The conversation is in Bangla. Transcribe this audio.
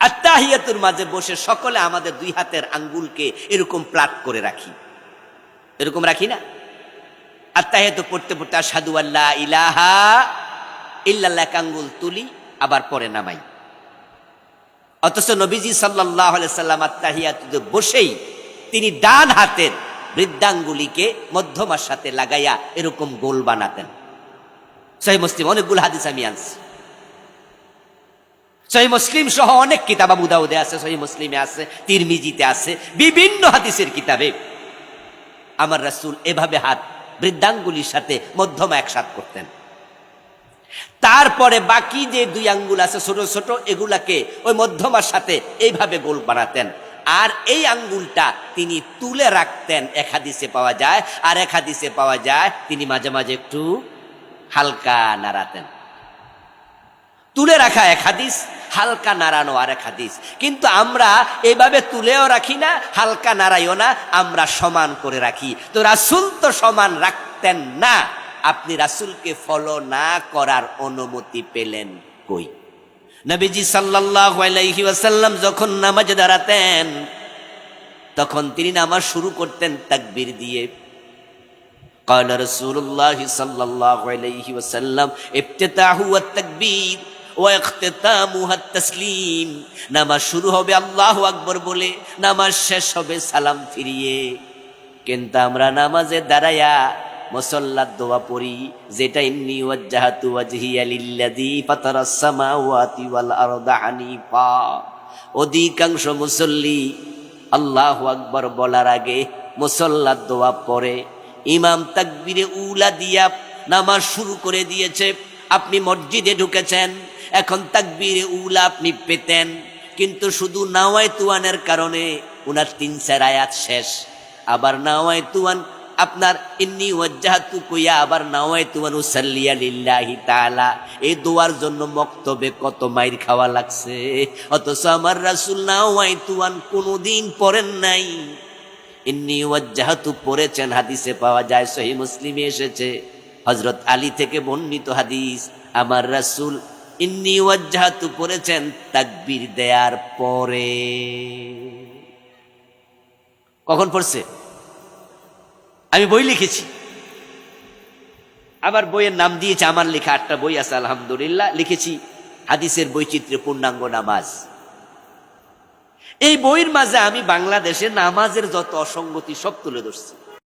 আত্মাহিয়াতুর মাঝে বসে সকলে আমাদের দুই হাতের আঙ্গুলকে এরকম প্লাট করে রাখি। এরকম রাখি না? আত্মাহিয়াতু পড়তে পড়তে আসাদু আল্লাহ ইলাহা ইল্লাল্লাহ আঙ্গুল তুলি, আবার পরে নামাই। অথচ নবীজি সাল্লাহ সাল্লাম আত্মাহিয়াতুতে বসেই তিনি ডান হাতের বৃদ্ধাঙ্গুলিকে মধ্যমার সাথে লাগাইয়া এরকম গোল বানাতেন। সহি মুসলিম, অনেকগুলো হাদিস আমি আনছি। সহি মুসলিম সহ অনেক কিতাব আবু দাউদে আছে, সহি মুসলিমে আছে, তিরমিজিতে আছে, বিভিন্ন হাদিসের কিতাবে। আমার রাসূল এভাবে হাত বৃদ্ধাঙ্গুলির সাথে মধ্যমা একসাথ করতেন। তারপরে বাকি যে দুই আঙ্গুল আছে, ছোট ছোট, এগুলাকে ওই মধ্যমার সাথে এইভাবে গোল বানাতেন। আর এই আঙ্গুলটা তিনি তুলে রাখতেন, এক হাদিসে পাওয়া যায়, আর এক হাদিসে পাওয়া যায়, তিনি মাঝে মাঝে একটু হালকা নাড়াতেন। তুলে রাখা এক হাদিস হালকা নাড়ানো আর এক হাদিস কিন্তু আমরা এইভাবে তুলেও রাখি না হালকা নাড়াইও না আমরা সমান করে রাখি তো রাসুল তো সমান রাখতেন না আপনি রাসুলকে ফলো না করার অনুমতি পেলেন কই নবীজি সাল্লাল্লাহু আলাইহি ওয়াসাল্লাম যখন নামাজে দাঁড়াতেন তখন তিনি নামাজ শুরু করতেন তাকবীর দিয়ে قال رسول الله صلى الله عليه وسلم افتتاحه التكبير তসলিম। নামাজ শুরু হবে আল্লাহ আকবর বলে, নামাজ শেষ হবে সালাম ফিরিয়ে। কিন্তু আমরা নামাজে দাঁড়ায়া মুসল্লার দোয়া পড়ি, যেটা ইন্নি ওয়াজ্জাহাতু ওয়াজহিয়া লিল্লাযী ফাতারাস সামাওয়াতি ওয়াল আরদা হানিফা। অধিকাংশ মুসল্লি আল্লাহ আকবর বলার আগে মুসল্লার দোয়া পড়ে। ইমাম তাকবীরে উলা দিয়া নামাজ শুরু করে দিয়েছে। আপনি মসজিদে ঢুকেছেন, এখন তাকবিরে উলা আপনি পেতেন, কিন্তু শুধু নাওয়াই তুয়ানের কারণে উনার তিন চার আয়াত শেষ। আবার নাওয়াই তুয়ান আপনার ইন্নি ওয়াজ্জাহাতু কইয়া আবার নাওয়াই তুয়ান উসাল্লিয়া লিল্লাহি তাআলা, এই দোয়ার জন্য মক্তবে কত মাইর খাওয়া লাগছে। অথচ আমার রাসূল নাওয়াই তুয়ান কোনোদিন পড়েন নাই। ইন্নি ওয়াজ্জাহাতু পড়েছেন, হাদিসে পাওয়া যায় সহি মুসলিমে এসেছে। হজরত আলী থেকে বর্ণিত হাদিস, আমার রাসূল ইন্নি ওয়াজ্জাহাতু পড়েছেন তাকবীর দেয়ার পরে। কখন পড়ছে? আমি বই লিখেছি। আবার বইয়ের নাম দিয়েছে, আমার লেখা আটটা বই আছে, আলহামদুলিল্লাহ, লিখেছি। হাদিসের বৈচিত্র্য, পূর্ণাঙ্গ নামাজ। এই বইয়ের মাঝে আমি বাংলাদেশে নামাজের যত অসঙ্গতি সব তুলে ধরছি।